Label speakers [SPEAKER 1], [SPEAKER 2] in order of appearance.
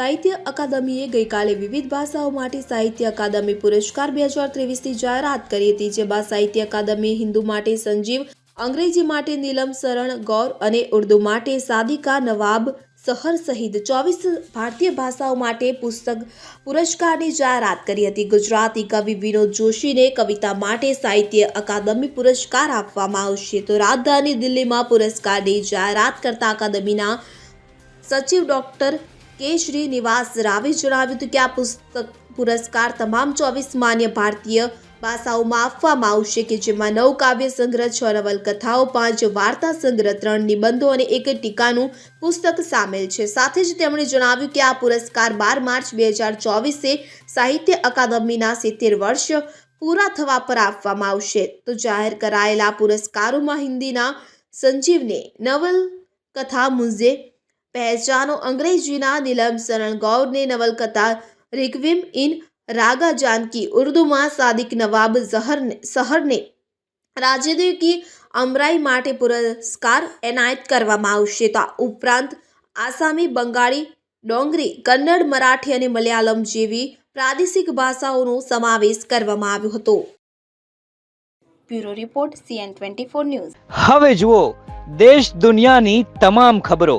[SPEAKER 1] સાહિત્ય અકાદમીએ ગઈકાલે વિવિધ ભાષાઓ માટે સાહિત્ય અકાદમી પુરસ્કાર બે હજાર ત્રેવીસની જાહેરાત કરી હતી, જેમાં સાહિત્ય અકાદમી હિન્દુ માટે સંજીવ, અંગ્રેજી માટે નીલમ શરણ, ગૌર અને ઉર્દુ માટે સાદિકા નવાબ, સહર સહિત ચોવીસ ભારતીય ભાષાઓ માટે પુસ્તક પુરસ્કારની જાહેરાત કરી હતી. ગુજરાતી કવિ વિનોદ જોશીને કવિતા માટે સાહિત્ય અકાદમી પુરસ્કાર આપવામાં આવશે. તો રાજધાની દિલ્હીમાં પુરસ્કારની જાહેરાત કરતા અકાદમીના સચિવ ડોક્ટર કે શ્રીનિવાસ રાવે જણાવ્યું હતું કે આ પુસ્તક પુરસ્કાર તમામ ચોવીસ માન્ય ભારતીય ભાષાઓમાં આપવામાં આવશે કે જેમાં નવ કાવ્ય સંગ્રહ, છ નવલકથાઓ, પાંચ વાર્તા સંગ્રહ, ત્રણ નિબંધો અને એક ટીકાનું પુસ્તક સામેલ છે. સાથે જ તેમણે જણાવ્યું કે આ પુરસ્કાર બાર માર્ચ બે હજાર ચોવીસે સાહિત્ય અકાદમીના સિત્તેર વર્ષ પૂરા થવા પર આપવામાં આવશે. તો જાહેર કરાયેલા પુરસ્કારોમાં હિન્દીના સંજીવને નવલકથા મુઝે પહેચાનો અંગ્રેજીના નીલમ શરણ ગૌરને નવલકથા રિક્વિમ ઇન રાગા જાનકી ઉર્દુમાં સાદિક નવાબ ઝહરને શહરને રાજેન્દ્ર કી અમરાઈ માટે પુરસ્કાર એનાયત કરવામાં આવશે. તો ઉપરાંત આસામી બંગાળી ડોંગરી કન્નડ મરાઠી અને મલયાલમ જેવી પ્રાદેશિક ભાષાઓનો સમાવેશ કરવામાં આવ્યો હતો.
[SPEAKER 2] Bureau report CN twenty four news.
[SPEAKER 3] હવે જુઓ દેશ દુનિયાની તમામ ખબરો.